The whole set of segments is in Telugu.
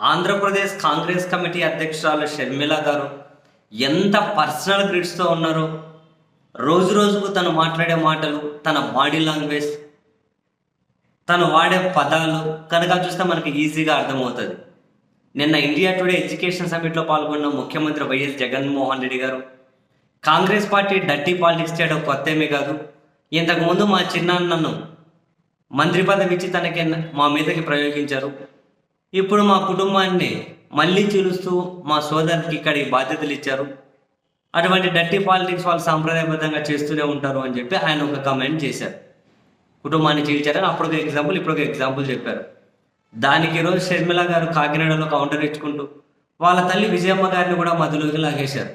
ఆంధ్రప్రదేశ్ కాంగ్రెస్ కమిటీ అధ్యక్షురాలు షర్మిల గారు ఎంత పర్సనల్ గ్రిడ్స్తో ఉన్నారో రోజు రోజుకు తను మాట్లాడే మాటలు తన బాడీ లాంగ్వేజ్ తను వాడే పదాలు కనుక చూస్తే మనకి ఈజీగా అర్థమవుతుంది. నిన్న ఇండియా టుడే ఎడ్యుకేషన్ సమిట్లో పాల్గొన్న ముఖ్యమంత్రి వైఎస్ జగన్మోహన్ రెడ్డి గారు కాంగ్రెస్ పార్టీ డర్టీ పాలిటిక్స్ చేయడం కొత్త ఏమీ కాదు. ఇంతకుముందు మా చిన్నాన్నను మంత్రి పదవి ఇచ్చి తనకి మా మీదకి ప్రయోగించారు. ఇప్పుడు మా కుటుంబాన్ని మళ్ళీ చిలుస్తూ మా సోదరికి ఇక్కడ ఈ బాధ్యతలు ఇచ్చారు. అటువంటి డర్టీ పాలిటిక్స్ వాళ్ళు సాంప్రదాయబద్ధంగా చేస్తూనే ఉంటారు అని చెప్పి ఆయన ఒక కమెంట్ చేశారు. కుటుంబాన్ని చీల్చారని అప్పుడు ఒక ఎగ్జాంపుల్ ఇప్పుడు ఒక ఎగ్జాంపుల్ చెప్పారు. దానికి ఈరోజు షర్మిల గారు కాకినాడలో కౌంటర్ ఇచ్చుకుంటూ వాళ్ళ తల్లి విజయమ్మ గారిని కూడా మధులోకి లాగేశారు.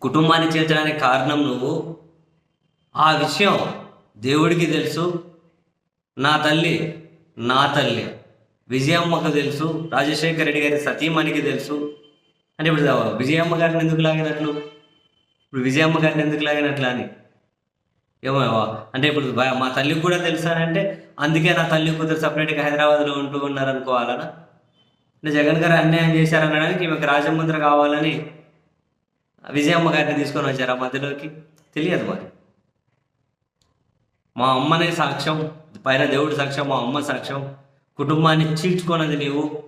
కుటుంబాన్ని చేర్చడానికి కారణం నువ్వు. ఆ విషయం దేవుడికి తెలుసు. నా తల్లి నా తల్లి. విజయమ్మకు తెలుసు రాజశేఖర రెడ్డి గారి సతీమణికి తెలుసు. అంటే ఇప్పుడు విజయమ్మ గారిని ఎందుకు లాగినట్లు? ఇప్పుడు విజయమ్మ గారిని ఎందుకు లాగినట్లు అని? ఏమో అంటే ఇప్పుడు మా తల్లికి కూడా తెలుసా అంటే అందుకే నా తల్లి కూతురు సపరేట్గా హైదరాబాద్లో ఉంటూ ఉన్నారనుకోవాలనా? అంటే జగన్ గారు అన్యాయం చేశారనడానికి ఈమెకు రాజమంత్రి కావాలని విజయమ్మ గారిని తీసుకొని వచ్చారు ఆ మధ్యలోకి. తెలియదు మరి. మా అమ్మనే సాక్ష్యం పైన దేవుడి సాక్ష్యం మా అమ్మ సాక్ష్యం. కుటుంబాన్ని చీల్చుకున్నది నీవు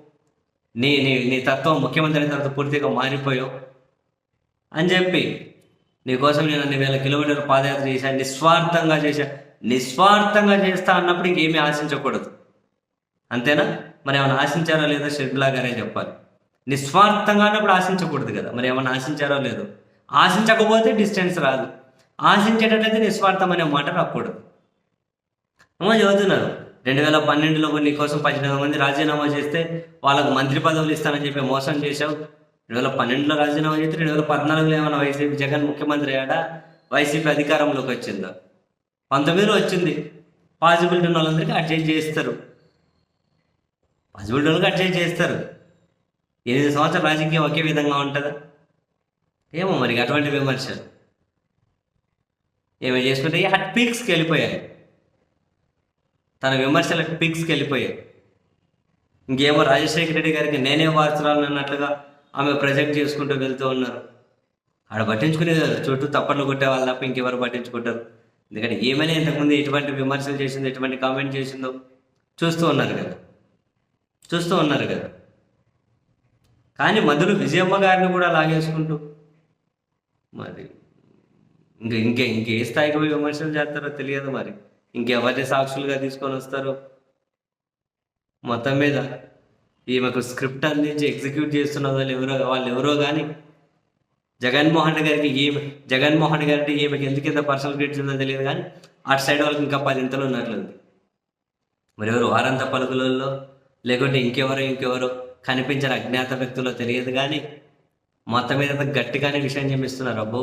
నీ నీ నీ తత్వం ముఖ్యమంత్రి అయిన తర్వాత పూర్తిగా మారిపోయావు. అని చెప్పి నీకోసం నేను అన్ని వేల కిలోమీటర్లు పాదయాత్ర చేశాను నిస్వార్థంగా చేశా. నిస్వార్థంగా చేస్తా అన్నప్పుడు ఇంకేమీ ఆశించకూడదు. అంతేనా? మరి ఏమైనా ఆశించారో లేదో షెడ్లా గారే చెప్పాలి. నిస్వార్థంగా అన్నప్పుడు ఆశించకూడదు కదా. మరి ఏమైనా ఆశించారో లేదో. ఆశించకపోతే డిస్టెన్స్ రాదు. ఆశించేటట్లయితే నిస్వార్థం అనే మాట రాకూడదు. అమ్మ చదువుతున్నారు. రెండు వేల పన్నెండులో నీ కోసం పద్దెనిమిది మంది రాజీనామా చేస్తే వాళ్ళకు మంత్రి పదవులు ఇస్తానని చెప్పి మోసం చేశావు. రెండు వేల పన్నెండులో రాజీనామా చేస్తే రెండు వేల పద్నాలుగులో ఏమైనా వైసీపీ జగన్ ముఖ్యమంత్రి అయ్యాడా? వైసీపీ అధికారంలోకి వచ్చిందా? పంతొమ్మిదిలో వచ్చింది. పాసిబిలిటీ ఉన్న వాళ్ళందరికీ అడ్జస్ట్ చేస్తారు పాసిబిలిటీ వాళ్ళకి అడ్జస్ట్ చేస్తారు ఎనిమిది సంవత్సరాల రాజకీయం ఒకే విధంగా ఉంటుందా? ఏమో మరి అటువంటి విమర్శలు. ఏమి చేసుకుంటే హట్ పీక్స్కి వెళ్ళిపోయాయి. తన విమర్శల పిక్స్కి వెళ్ళిపోయాయి. ఇంకేమో రాజశేఖర రెడ్డి గారికి నేనే వారసురాలు అన్నట్లుగా ఆమె ప్రొజెక్ట్ చేసుకుంటూ వెళ్తూ ఉన్నారు. ఆడ పట్టించుకునేది చుట్టూ తప్పట్లు కొట్టే వాళ్ళు తప్ప ఇంకెవరు పట్టించుకుంటారు. ఎందుకంటే ఏమైనా ఇంతకుముందు ఎటువంటి విమర్శలు చేసిందో ఎటువంటి కామెంట్ చేసిందో చూస్తూ ఉన్నారు కదా. చూస్తూ ఉన్నారు కదా. కానీ మధులు విజయమ్మ గారిని కూడా లాగేసుకుంటూ మరి ఇంకా ఇంకే ఇంకే స్థాయికి పోయి విమర్శలు చేస్తారో తెలియదు మరి. ఇంకెవరిని సాక్షులుగా తీసుకొని వస్తారు? మొత్తం మీద ఈమెకు స్క్రిప్ట్ అందించి ఎగ్జిక్యూట్ చేస్తున్న వాళ్ళు ఎవరో వాళ్ళు ఎవరో కానీ జగన్మోహన్ గారికి ఈమె జగన్మోహన్ గారికి ఈమెకి ఎందుకు ఎంత పర్సనల్ గ్రేడ్స్ ఉందో తెలియదు కానీ అటు సైడ్ వాళ్ళకి ఇంకా పది ఇంతలు ఉన్నట్లుంది మరి ఎవరు వారంత పలుకులలో లేకుంటే ఇంకెవరో ఇంకెవరో కనిపించిన అజ్ఞాత వ్యక్తులు తెలియదు కానీ మొత్తం మీద గట్టిగానే విషయం చెప్పిస్తున్నారు. అబ్బో!